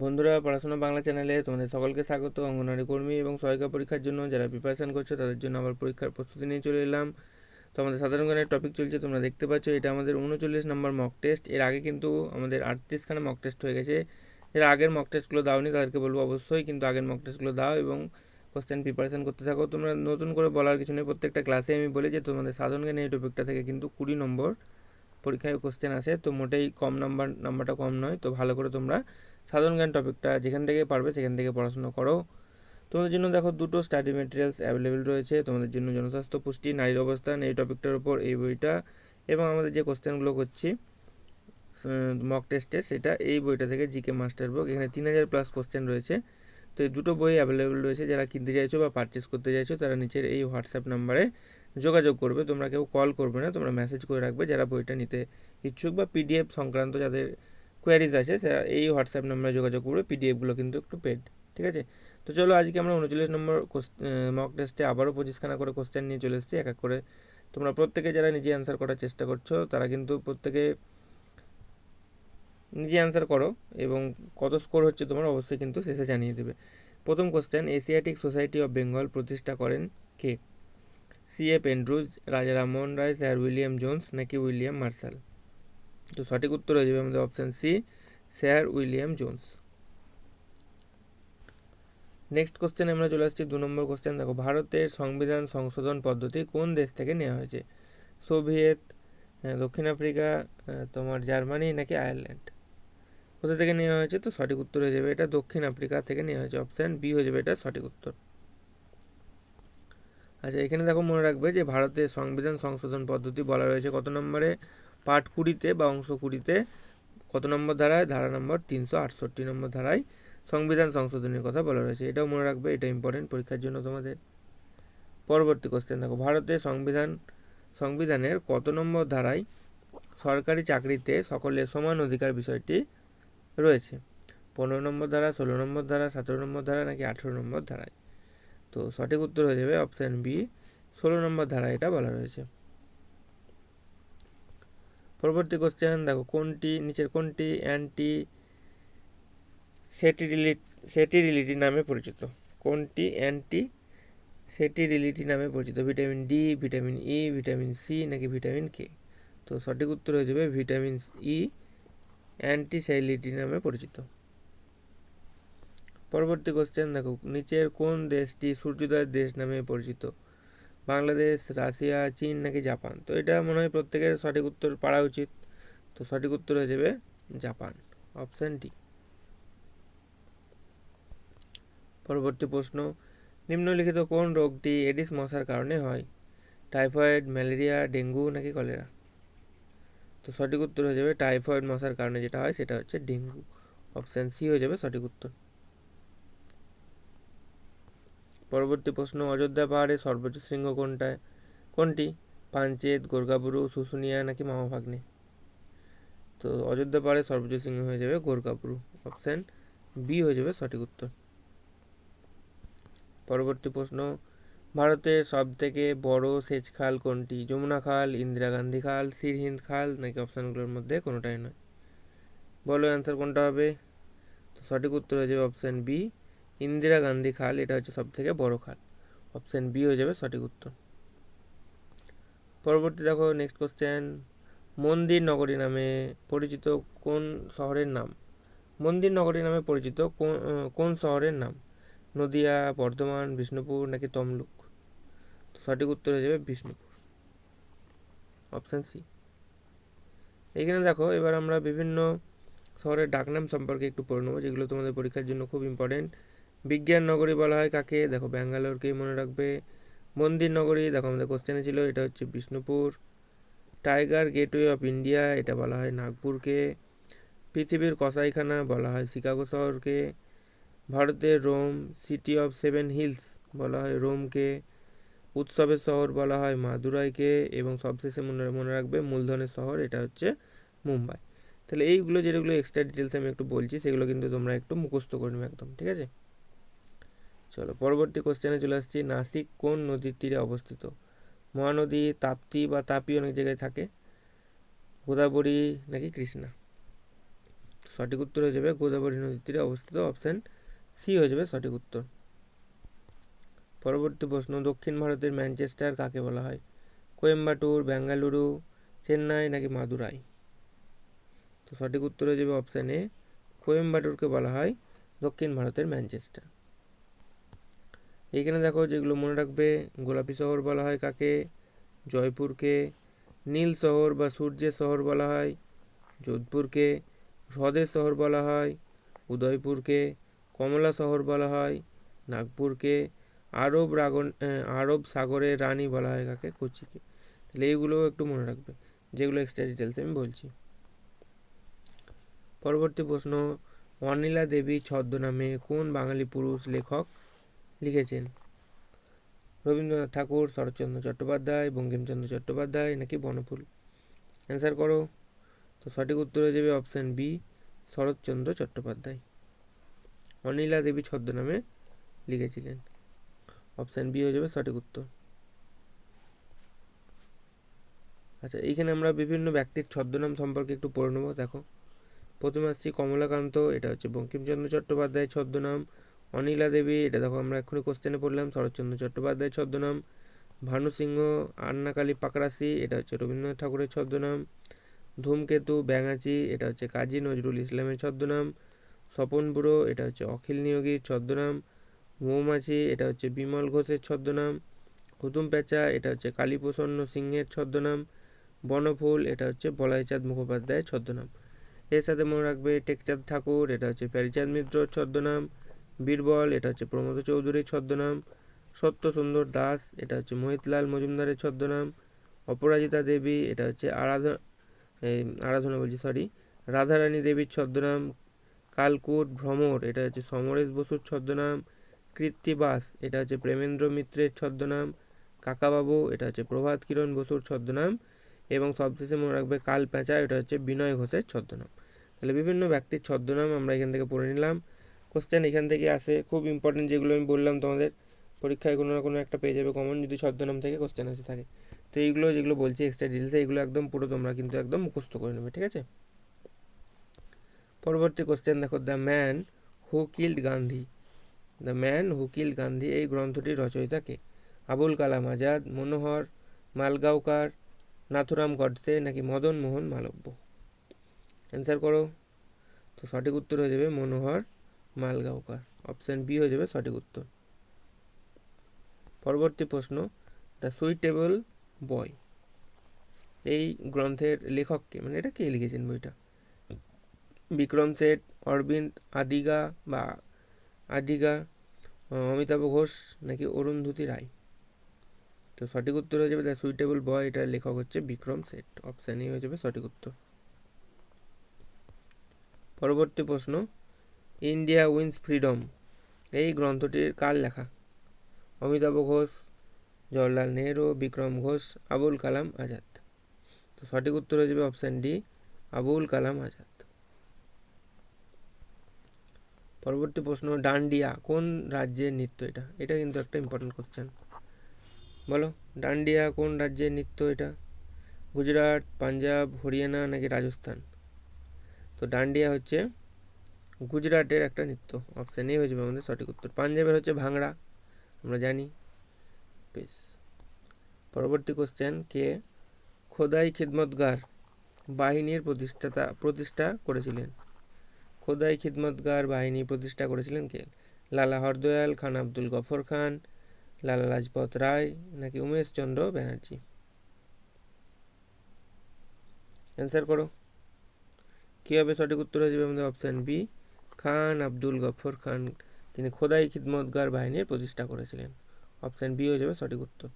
বন্ধুরা, পড়াশোনা বাংলা চ্যানেলে তোমাদের সকলকে স্বাগত। অঙ্গনওয়াড়ি কর্মী এবং সহায়িকা পরীক্ষার জন্য যারা প্রিপারেশান করছ, তাদের জন্য আবার পরীক্ষার প্রস্তুতি নিয়ে চলে এলাম। তো আমাদের সাধারণ জ্ঞানের টপিক চলছে, তোমরা দেখতে পাচ্ছ, এটা আমাদের উনচল্লিশ নম্বর মক টেস্ট এর আগে কিন্তু আমাদের আটত্রিশখানা মক টেস্ট হয়ে গেছে। এর আগের মক টেস্টগুলো দাওনি, তাদেরকে বলব অবশ্যই কিন্তু আগের মক টেস্টগুলো দাও এবং কোশ্চেন প্রিপারেশান করতে থাকো। তোমরা নতুন করে বলার কিছু নেই, প্রত্যেকটা ক্লাসে আমি বলি যে তোমাদের সাধারণ জ্ঞানের এই টপিকটা থেকে কিন্তু কুড়ি নম্বর পরীক্ষায় কোশ্চেন আসে। তো মোটেই কম নাম্বার নাম্বারটা কম নয়, তো ভালো করে তোমরা সাধারণ জ্ঞান টপিকটা যেখান থেকে পারবে সেখান থেকে পড়াশোনা করো। তোমাদের জন্য দেখো দুটো স্টাডি মেটেরিয়ালস অ্যাভেলেবেল রয়েছে। তোমাদের জন্য জনস্বাস্থ্য পুষ্টি, নারীর অবস্থান এই টপিকটার উপর এই বইটা এবং আমাদের যে কোশ্চেনগুলো করছি মক টেস্টে সেটা এই বইটা থেকে জিকে মাস্টার বুক এখানে তিন হাজার প্লাস কোশ্চেন রয়েছে। তো এই দুটো বই অ্যাভেলেবেল রয়েছে। যারা কিনতে চাইছো বা পারচেস করতে চাইছো, তারা নিচের এই হোয়াটসঅ্যাপ নাম্বারে যোগাযোগ করবে। তোমরা কেউ কল করবে না, তোমরা মেসেজ করে রাখবে যারা বইটা নিতে ইচ্ছুক বা পিডিএফ সংক্রান্ত যাদের কোয়ারিজ আছে এই হোয়াটসঅ্যাপ নাম্বারে যোগাযোগ করবে পিডিএফগুলো কিন্তু একটু পেড ঠিক আছে? তো চলো আজকে আমরা উনচল্লিশ নম্বর মক টেস্টে আবারও পঁচিশখানা করে কোশ্চেন নিয়ে চলে এসেছি, এক এক করে। তোমরা প্রত্যেকে যারা নিজে অ্যান্সার করার চেষ্টা করছ, তারা কিন্তু প্রত্যেকে নিজে অ্যান্সার করো এবং কত স্কোর হচ্ছে তোমার অবশ্যই কিন্তু শেষে জানিয়ে দেবে। প্রথম question Asiatic Society of Bengal প্রতিষ্ঠা করেন কে? C F Andrews Raja Rammohan Roy sir William Jones নাকি উইলিয়াম মার্শাল তো সঠিক উত্তর হয়ে যাবে আমাদের option C sir William Jones next question আমরা চলে আসছি, দু নম্বর কোশ্চেন দেখো, ভারতের সংবিধান সংশোধন পদ্ধতি কোন দেশ থেকে নেওয়া হয়েছে? সোভিয়েত দক্ষিণ আফ্রিকা তোমার জার্মানি নাকি আয়ারল্যান্ড? কোথা থেকে নেওয়া হয়েছে? তো সঠিক উত্তর হয়ে যাবে, এটা দক্ষিণ আফ্রিকা থেকে নেওয়া হয়েছে। অপশান বি হয়ে যাবে, এটা সঠিক উত্তর। আচ্ছা এখানে দেখো মনে রাখবে যে ভারতের সংবিধান সংশোধন পদ্ধতি বলা রয়েছে কত নম্বরে? পাঠ কুড়িতে বা অংশ কুড়িতে কত নম্বর ধারায়? ধারা নম্বর তিনশো আটষট্টি নম্বর ধারায় সংবিধান সংশোধনের কথা বলা রয়েছে। এটাও মনে রাখবে, এটা ইম্পর্টেন্ট পরীক্ষার জন্য তোমাদের। পরবর্তী কোশ্চেন দেখো। ভারতের সংবিধান, সংবিধানের কত নম্বর ধারায় সরকারি চাকরিতে সকলের সমান অধিকার বিষয়টি রয়েছে? পনেরো নম্বর ধারা, ষোলো নম্বর ধারা, সতেরো নম্বর ধারা নাকি আঠেরো নম্বর ধারায়? তো সঠিক উত্তর হয়ে যাবে অপশান বি ষোলো নম্বর ধারা এটা বলা রয়েছে। পরবর্তী কোশ্চেন দেখো কোনটি, নিচের কোনটি অ্যান্টি সেটিরিলিটি সেটিরিলিটি নামে পরিচিত। কোনটি অ্যান্টি সেটিরিলিটি নামে পরিচিত? Vitamin D vitamin E vitamin C নাকি ভিটামিন কে তো সঠিক উত্তর হয়ে যাবে ভিটামিন ই অ্যান্টিসাইলিটি নামে পরিচিত। পরবর্তী কোশ্চেন দেখো নিচের কোন দেশটি সূর্যোদয়ের দেশ নামে পরিচিত? বাংলাদেশ, রাশিয়া, চীন নাকি জাপান? তো এটা মনে হয় প্রত্যেকের সঠিক উত্তর পারা উচিত। তো সঠিক উত্তর হয়ে যাবে জাপান। Option D. পরবর্তী প্রশ্ন, নিম্নলিখিত কোন রোগটি এডিস মশার কারণে হয়? টাইফয়েড, ম্যালেরিয়া, ডেঙ্গু নাকি কলেরা? তো সঠিক উত্তর হয়ে যাবে টাইফয়েড মশার কারণে যেটা হয়, সেটা হচ্ছে ডেঙ্গু। অপশান সি হয়ে যাবে সঠিক উত্তর। পরবর্তী প্রশ্ন, অযোধ্যা পাহাড়ে সর্বোচ্চ শৃঙ্গ কোনটায়? কোনটি? পাঞ্চেত গোর্গাবুরু শুশুনিয়া নাকি মামাভাগ্নে তো অযোধ্যা পাহাড়ে সর্বোচ্চ শৃঙ্গ হয়ে যাবে গোর্গাবুরু অপশান বি হয়ে যাবে সঠিক উত্তর। পরবর্তী প্রশ্ন, ভারতের সব থেকে বড় সেচ খাল কোনটি? যমুনা খাল, ইন্দিরা গান্ধী খাল সিরহিন্দ খাল, নাকি অপশানগুলোর মধ্যে কোনোটাই নয়? বলো অ্যান্সার কোনটা হবে? তো সঠিক উত্তর হয়ে যাবে অপশান বি ইন্দিরা গান্ধী খাল, এটা হচ্ছে সব থেকে বড় খাল। অপশান বি হয়ে যাবে সঠিক উত্তর। পরবর্তী দেখো নেক্সট কোশ্চেন মন্দির নগরী নামে পরিচিত কোন শহরের নাম? মন্দির নগরী নামে পরিচিত কোন কোন শহরের নাম? নদিয়া, বর্ধমান, বিষ্ণুপুর নাকি তমলুক? সঠিক উত্তর হয়ে যাবে বিষ্ণুপুর। অপশান সি এখানে দেখো, এবার আমরা বিভিন্ন শহরের ডাকনাম সম্পর্কে একটু পড়ে নেব, যেগুলো তোমাদের পরীক্ষার জন্য খুব ইম্পর্টেন্ট বিজ্ঞান নগরী বলা হয় কাকে? দেখো ব্যাঙ্গালোরকেই মনে রাখবে। মন্দির নগরী, দেখো, আমাদের কোশ্চেনে ছিল, এটা হচ্ছে Bishnupur. Tiger gateway of India, এটা বলা হয় নাগপুরকে। পৃথিবীর কসাইখানা বলা হয় শিকাগো শহরকে। ভারতের Rome, city of seven hills বলা হয় রোমকে। উৎসবের শহর বলা হয় মাদুরাইকে এবং সবশেষে মনে মনে রাখবে মূলধনের শহর, এটা হচ্ছে মুম্বাই। তাহলে এইগুলো যেগুলো এক্সট্রা ডিটেলস আমি একটু বলছি, সেগুলো কিন্তু তোমরা একটু মুখস্থ করে নেবে একদম, ঠিক আছে? চলো, পরবর্তী কোশ্চেনে চলে আসছি। নাসিক কোন নদীর তীরে অবস্থিত? মহানদী, তাপ্তি বা তাপি অনেক জায়গায় থাকে। গোদাবরী নাকি কৃষ্ণা? সঠিক উত্তর হয়ে যাবে গোদাবরী নদীর তীরে অবস্থিত। অপশান সি হয়ে যাবে সঠিক উত্তর। পরবর্তী প্রশ্ন, দক্ষিণ ভারতের ম্যানচেস্টার কাকে বলা হয়? কোয়েম্বাটুর বেঙ্গালুরু চেন্নাই নাকি মাদুরাই? তো সঠিক উত্তর হয়ে যাবে অপশান এ কোয়েম্বাটুরকে বলা হয় দক্ষিণ ভারতের ম্যানচেস্টার। এইখানে দেখো যেগুলো মনে রাখবে, গোলাপি শহর বলা হয় কাকে, জয়পুরকে, নীল শহর বা সূর্যের শহর বলা হয়, যোধপুরকে, হ্রদের শহর বলা হয়, উদয়পুরকে, কমলা শহর বলা হয়, নাগপুরকে, আরব রাগন আরব সাগরের রানী বলা হয় কাকে, কোচিকে। তাহলে এইগুলোও একটু মনে রাখবে, যেগুলো এক্সট্রা ডিটেলস আমি বলছি। পরবর্তী প্রশ্ন, অনিলা দেবী ছদ্মনামে কোন বাঙালি পুরুষ লেখক লিখেছেন। রবীন্দ্রনাথ ঠাকুর, শরৎচন্দ্র চট্টোপাধ্যায়, বঙ্কিমচন্দ্র চট্টোপাধ্যায় নাকি বনফুল? অ্যান্সার করো। তো সঠিক উত্তর হয়ে যাবে অপশান বি শরৎচন্দ্র চট্টোপাধ্যায়। অনিলা দেবী ছদ্মনামে লিখেছিলেন। অপশান বি হয়ে যাবে সঠিক উত্তর। আচ্ছা এইখানে আমরা বিভিন্ন ব্যক্তির ছদ্মনাম সম্পর্কে একটু পড়ে নেব। দেখো, প্রথমে আসছি কমলাকান্ত, এটা হচ্ছে বঙ্কিমচন্দ্র চট্টোপাধ্যায়ের ছদ্মনাম। অনিলা দেবী, এটা দেখো আমরা এক্ষুনি কোশ্চেনে পড়লাম, শরৎচন্দ্র চট্টোপাধ্যায়ের ছদ্মনাম, ভানু সিংহ, আন্নাকালী পাকরাসি এটা হচ্ছে রবীন্দ্রনাথ ঠাকুরের ছদ্মনাম, ধূমকেতু, ব্যাঙাচি, এটা হচ্ছে কাজী নজরুল ইসলামের ছদ্মনাম, স্বপন বুড়ো, এটা হচ্ছে অখিল নিয়োগীর ছদ্মনাম, মৌমাছি, এটা হচ্ছে বিমল ঘোষের ছদ্মনাম হুতুম পেঁচা, এটা হচ্ছে কালীপ্রসন্ন সিংহের ছদ্মনাম, বনফুল, এটা হচ্ছে বলাইচাঁদ মুখোপাধ্যায়ের ছদ্মনাম। এর সাথে মনে রাখবে টেকচাঁদ ঠাকুর, এটা হচ্ছে প্যারিচাঁদ মিত্রর ছদ্মনাম বীরবল, এটা হচ্ছে প্রমোদ চৌধুরীর ছদ্মনাম। সত্য সুন্দর দাস, এটা হচ্ছে মোহিতলাল মজুমদারের ছদ্মনাম। অপরাজিতা দেবী, এটা হচ্ছে আরাধনা এই আরাধনা বলছি সরি রাধারানী দেবীর ছদ্মনাম। কালকুট ভ্রমর, এটা হচ্ছে সমরেশ বসুর ছদ্মনাম। কৃত্তিবাস এটা হচ্ছে প্রেমেন্দ্র মিত্রের ছদ্মনাম। কাকাবাবু, এটা হচ্ছে প্রভাত কিরণ বসুর ছদ্মনাম। এবং সবশেষে মনে রাখবে কাল পেঁচা, এটা হচ্ছে বিনয় ঘোষের ছদ্মনাম। তাহলে বিভিন্ন ব্যক্তির ছদ্মনাম আমরা এখান থেকে পড়ে নিলাম। কোশ্চেন এখান থেকে আসে। খুব ইম্পর্টেন্ট যেগুলো আমি বললাম তোমাদের, পরীক্ষায় কোনো না কোনো একটা পেয়ে যাবে কমন যদি ছদ্মনাম থেকে কোশ্চেন আসে থাকে। তো এইগুলো যেগুলো বলছি এক্সট্রা ডিটেলসে এগুলো একদম পুরো তোমরা কিন্তু একদম মুখস্থ করে নেবে, ঠিক আছে? পরবর্তী কোশ্চেন দেখো the man who killed Gandhi the man who killed Gandhi এই গ্রন্থটির রচয়িতাকে আবুল কালাম আজাদ, মনোহর মালগাঁওকার, নাথুরাম গডসে, নাকি মদন মোহন মালব্য? অ্যান্সার করো। তো সঠিক উত্তর হয়ে যাবে মনোহর মালগাঁওকার। অপশান বি হয়ে যাবে সঠিক উত্তর। পরবর্তী প্রশ্ন দ্য সুইটেবল বয় এই গ্রন্থের লেখককে মানে এটা কে লিখেছেন বইটা? বিক্রম শেঠ অরবিন্দ আদিগা বা আদিগা অমিতাভ ঘোষ নাকি অরুন্ধতী রায়? তো সঠিক উত্তর হয়ে যাবে দ্য সুইটেবল বয় এটার লেখক হচ্ছে বিক্রম শেঠ অপশান এ হয়ে যাবে সঠিক উত্তর। পরবর্তী প্রশ্ন ইন্ডিয়া উইন্স ফ্রিডম। এই গ্রন্থটির কার লেখা? অমিতাভ ঘোষ জওয়াহরলাল নেহরু, বিক্রম ঘোষ, আবুল কালাম আজাদ। তো সঠিক উত্তর হয়ে যাবে অপশান ডি আবুল কালাম আজাদ। পরবর্তী প্রশ্ন, ডান্ডিয়া কোন রাজ্যের নৃত্য এটা? এটা কিন্তু একটা ইম্পর্টেন্ট কোশ্চেন বলো, ডান্ডিয়া কোন রাজ্যের নৃত্য এটা? গুজরাট, পাঞ্জাব, হরিয়ানা নাকি রাজস্থান? তো ডান্ডিয়া হচ্ছে গুজরাটের একটা নৃত্য অপশান এ হয়ে যাবে আমাদের সঠিক উত্তর। পাঞ্জাবের হচ্ছে ভাংড়া আমরা জানি। বেশ। পরবর্তী কোশ্চেন কে খোদাই খিদমতগার বাহিনীর প্রতিষ্ঠাতা, প্রতিষ্ঠা করেছিলেন? খোদাই খিদমতগার বাহিনী প্রতিষ্ঠা করেছিলেন কে? লালা হরদয়াল, খান আব্দুল গফর খান, লালা লাজপত রায়, নাকি উমেশ চন্দ্র ব্যানার্জি? অ্যান্সার করো। কী হবে সঠিক উত্তর হয়ে যাবে আমাদের অপশান বি খান, আব্দুল গফর খান তিনি খোদাই খিদমতগার বাহিনীর প্রতিষ্ঠা করেছিলেন। অপশান বি হয়ে যাবে সঠিক উত্তর।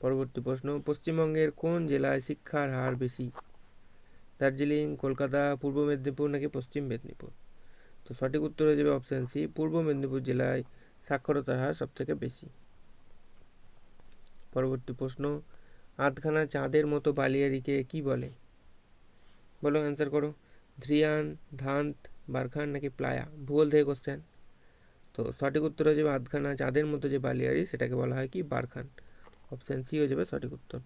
পরবর্তী প্রশ্ন, পশ্চিমবঙ্গের কোন জেলায় শিক্ষার হার বেশি? দার্জিলিং, কলকাতা, পূর্ব মেদিনীপুর নাকি পশ্চিম মেদিনীপুর? তো সঠিক উত্তর হয়ে যাবে অপশান সি, পূর্ব মেদিনীপুর জেলায় সাক্ষরতার হার সবথেকে বেশি। পরবর্তী প্রশ্ন, আধখানা চাঁদের মতো বালিয়ারিকে কি বলে? বলো অ্যান্সার করো। ধ্রিয়ান ধান্ত বারখান নাকি প্লায়া? ভূগোল থেকে কোশ্চেন তো সঠিক উত্তর হয়ে যাবে আধখানা চাঁদের মতো যে বালিয়ারি, সেটাকে বলা হয় কি? বারখান। অপশান সি হয়ে যাবে সঠিক উত্তর।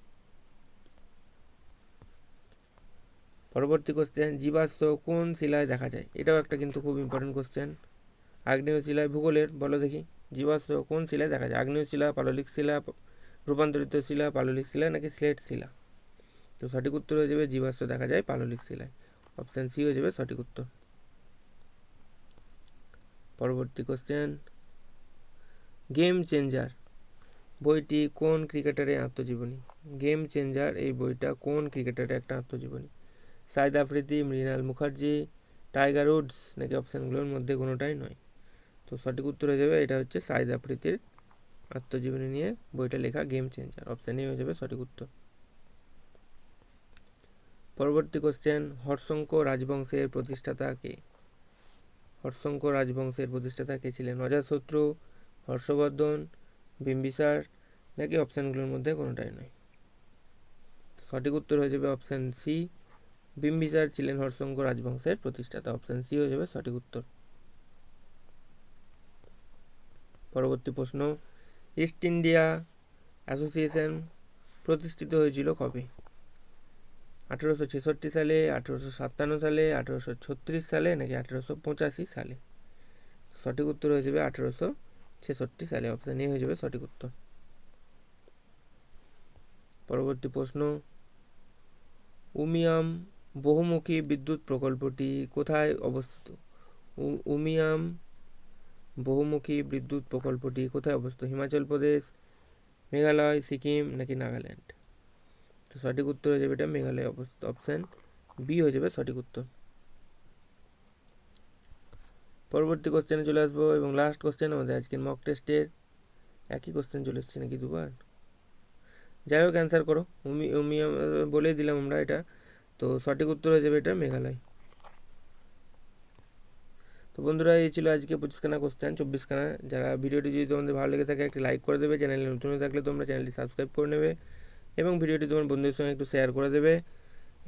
পরবর্তী কোশ্চেন জীবাশ্ম কোন শিলায় দেখা যায়? এটাও একটা কিন্তু খুব ইম্পর্টেন্ট কোশ্চেন আগ্নেয় শিলায় ভূগোলের, বলো দেখি। জীবাশ্ম কোন শিলায় দেখা যায়? আগ্নেয় শিলা, পাললিক শিলা, রূপান্তরিত শিলা, পাললিক শিলা নাকি স্লেট শিলা? তো সঠিক উত্তর হয়ে যাবে জীবাশ্ম দেখা যায় পাললিক শিলায়। অপশান সি হয়ে যাবে সঠিক উত্তর। পরবর্তী কোশ্চেন গেম চেঞ্জার বইটি কোন ক্রিকেটারের আত্মজীবনী? গেম চেঞ্জার এই বইটা কোন ক্রিকেটারের একটা আত্মজীবনী? সাইদ আফ্রিদি, মৃণাল মুখার্জি, টাইগার উডস নাকি অপশানগুলোর মধ্যে কোনোটাই নয়? তো সঠিক উত্তর হয়ে যাবে, এটা হচ্ছে সাইদ আফ্রিদির আত্মজীবনী নিয়ে বইটা লেখা গেম চেঞ্জার অপশান হয়ে যাবে সঠিক উত্তর। পরবর্তী কোশ্চেন হর্ষঙ্ক রাজবংশের প্রতিষ্ঠাতা কে? হর্ষঙ্ক রাজবংশের প্রতিষ্ঠাতা কে ছিলেন? অজাতশত্রু, হর্ষবর্ধন, বিম্বিসার, নাকি অপশানগুলোর মধ্যে কোনোটাই নয়? সঠিক উত্তর হয়ে যাবে অপশান সি বিম্বিসার ছিলেন হর্ষঙ্ক রাজবংশের প্রতিষ্ঠাতা। অপশান সি হয়ে যাবে সঠিক উত্তর। পরবর্তী প্রশ্ন। ইস্ট ইন্ডিয়া অ্যাসোসিয়েশন প্রতিষ্ঠিত হয়েছিল কবে? আঠেরোশো ছেষট্টি সালে, আঠেরোশো সাতান্ন সালে, আঠেরোশো ছত্রিশ সালে নাকি আঠেরোশো পঁচাশি সালে? সঠিক উত্তর হয়ে যাবে আঠেরোশো ছেষট্টি সালে। অপশান এ হয়ে যাবে সঠিক উত্তর। পরবর্তী প্রশ্ন। উমিয়াম বহুমুখী বিদ্যুৎ প্রকল্পটি কোথায় অবস্থিত? উমিয়াম বহুমুখী বিদ্যুৎ প্রকল্পটি কোথায় অবস্থিত? হিমাচল প্রদেশ, মেঘালয়, সিকিম নাকি নাগাল্যান্ড? তো সঠিক উত্তর হয়ে যাবে এটা মেঘালয় অপশান বি হয়ে যাবে সঠিক উত্তর। পরবর্তী কোশ্চেনে চলে আসব এবং লাস্ট কোশ্চেন আমাদের আজকের মক টেস্টের একই কোশ্চেন চলে এসছে নাকি দুবার? যাই হোক অ্যান্সার করো। উমি উমি বলেই দিলাম আমরা এটা। তো সঠিক উত্তর হয়ে যাবে এটা মেঘালয়। তো বন্ধুরা, এই ছিল আজকে পঁচিশখানা কোশ্চেন চব্বিশখানা। যারা ভিডিওটি যদি তোমাদের ভালো লেগে থাকে, একটি লাইক করে দেবে। চ্যানেলে নতুন থাকলে তোমরা চ্যানেলটি সাবস্ক্রাইব করে নেবে। এবং ভিডিওটি তোমার বন্ধুদের সঙ্গে একটু শেয়ার করে দেবে।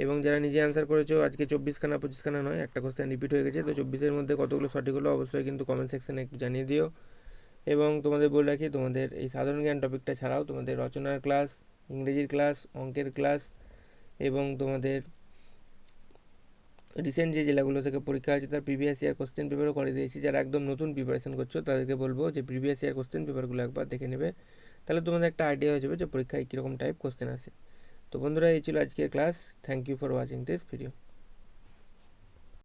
এবং যারা নিজে অ্যান্সার করেছ, আজকে চব্বিশখানা, পঁচিশখানা নয়, একটা কোশ্চেন রিপিট হয়ে গেছে। তো চব্বিশের মধ্যে কতগুলো সঠিক হলো অবশ্যই কিন্তু কমেন্ট সেকশানে একটু জানিয়ে দিও। এবং তোমাদের বলে রাখি, তোমাদের এই সাধারণ জ্ঞান টপিকটা ছাড়াও তোমাদের রচনার ক্লাস ইংরেজির ক্লাস অঙ্কের ক্লাস এবং তোমাদের রিসেন্ট যে জেলাগুলো থেকে পরীক্ষা হয়েছে, তার প্রিভিয়াস ইয়ার কোশ্চেন পেপারও করে দিয়েছি। যারা একদম নতুন প্রিপারেশন করছ, তাদেরকে বলব যে প্রিভিয়াস ইয়ার কোশ্চেন পেপারগুলো একবার দেখে নেবে। তাহলে তোমাদের একটা আইডিয়া হয়ে যাবে যে পরীক্ষায় কীরকম টাইপ কোশ্চেন আসে। তো বন্ধুরা, এই ছিল আজকের class thank you for watching this video